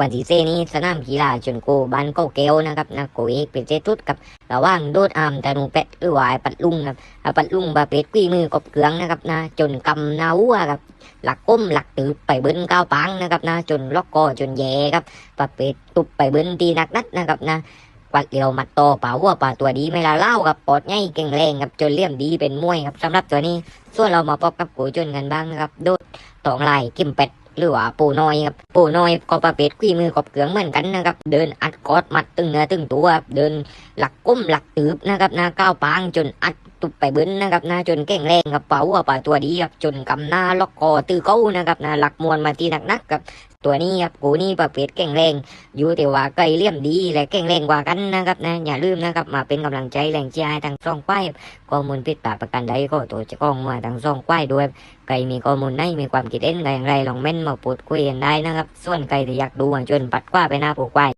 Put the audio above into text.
วันที่เซนี้สนามกีฬาชนโกบ้านเก้าเกวนะครับนะโกเอกเป็นเจทุดกับระว่างโดดอามแตนูเป็ดหรือว่าปัดลุงครับไอ้ปัดลุงประเภทกุ้มือกบเกลืองนะครับนะจนกำนาวัวครับหลักก้มหลักตืบไปเบิ้นก้าวปังนะครับนะจนล็อกคอจนแย่ครับประเภทตุบไปเบิ้นตีนักนัดนะครับนะกวัดเดียวมัดโตป่าวัวป่าตัวดีไม่ละเล่าครับปอดง่ายเก่งแรงครับจนเลี่ยมดีเป็นมวยครับสำหรับตัวนี้ ส่วนเรามาพบกับกูจนกันบ้างนะครับโดดตองลายกิมเป็ด หรือว่าปูน้อยครับปูน้อยก็ประเภทขี้มือกบเกลืองเหมือนกันนะครับ เดินอัดกอดมัดตึงเนื้อตึงตัวเดินหลักก้มหลักตืบนะครับนะก้าวปางจนอัด ตุบไปบิ้นนะครับน้าจนเก่งแรงครับเป่าว่าป่าตัวดีครับจนกำหน้าล็อกคอตื้อเก้านะครับน้าหลักมวนมาทีหนักๆครับตัวนี้ครับกูนี่ประเภทเก่งแรง อยู่แต่ว่าไกลเลี่ยมดีและเก่งแรงกว่ากันนะครับนะอย่าลืมนะครับมาเป็นกำลังใจแรงใจทางช่องควายข้อมูลผิดพลาประกันใดก็ตัวจะกล้องมาทางช่องควายด้วยใครมีข้อมูลไหนมีความคิดเห็นอะไรอย่างไรลองเม้นมาพูดคุยกันได้นะครับ ส่วนใครที่อยากดูอะชวนปัดกว่าไปหน้าผูกควาย